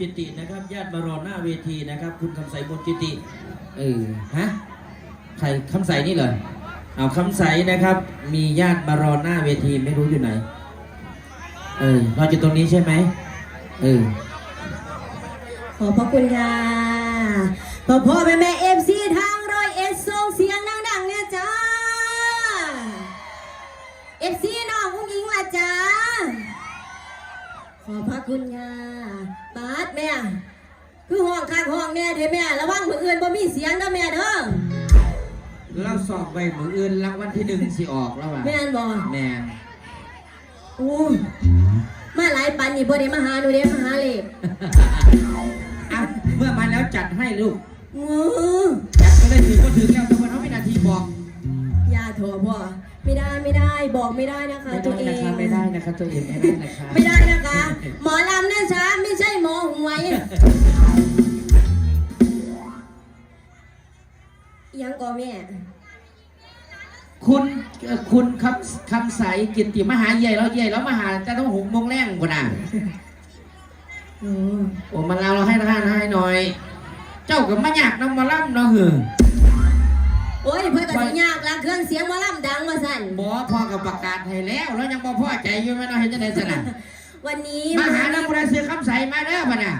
กิตินะครับ ญาติมารอหน้าเวทีนะครับ คุณคำใสมนกิติ เออฮะใครคำใสนี่เหรอเอาคำใสนะครับ มีญาติมารอหน้าเวทีไม่รู้อยู่ไหน เออเราจะตรงนี้ใช่ไหมเออขอบพระคุณค่ะพ่อพ่อแม่แม่เอฟซีทาง ขอบพระคุณค่ะปาดแม่คือห้องข้างห้องแน่เด้แม่ระวังมืออื่นบ่มีเสียงนะแม่เด้อเราสอบไปมืออื่นรางวัลที่หนึ่งสิออกแล้วว่ะแม่นบ่แมนอู้มาหลายปันนี่บ่ได้มาหาหนูเด้มาหาเลยอะเมื่อมาแล้วจัดให้ลูกงูจัดก็ได้ถือก็ถือแล้วแต่ว่าเขาไม่นาทีบอกอย่าโถพ่อ ไม่ได้ไม่ได้บอกไม่ได้นะคะไม่ตัได้วเองนะคะไม่ได้นะคะตัวเอง ไม่ได้นะคะไม่ได้นะคะ หมอลำนะจ๊ะไม่ใช่หมอหวยยังก่อแม่ คุณเอ่อคุณคำคำใสกิตติมหาใหญ่แล้วใหญ่แล้วมหาจะต้องหกโมงแรงกว่าน่ะอืมโอ้มาเราเราให้ท่านให้หน่อย เจ้ากับมาอยากนำมาล่ำเนาะเหรอ โอ้ยเพื่อนก็สิยากละเครื่องเสียงหมอลำดังมาสั่นบอพ่อกับประกาศให้แล้ว แล้วยังบอพ่อใจอยู่ไหมเนาะเห็นจะได้สนะวันนี้มาหานักบุญเสือคำใสมาเด้อป่ะน่ะ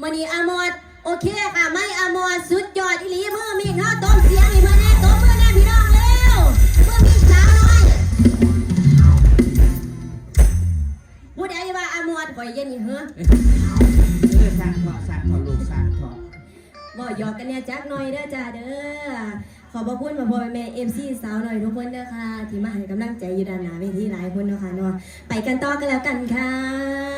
มันนี้อามอดโอเคค่ะไม่อามอดสุดยอดอีหลีมือมีข้าวต้มเสียงอีเพื่อนแน่ต้มเพื่อนแน่พี่น้องเร็วเพื่อมีสาวน้อยผู้ใดว่าอามอดข่อยเย็นนี่เหรอเออสร้างถอดสร้างถอดลูกสร้างถอดบ่หยอกกันเนี่ยจักหน่อยเด้อจ้าเด้อ ขอบพระคุณพ่อพ่อแม่เอฟซีสาวหน่อยทุกคนนะคะที่มาให้กำลังใจอยู่ด้านหน้าเวทีหลายคนนะคะเนาะไปกันต่อกันแล้วกันค่ะ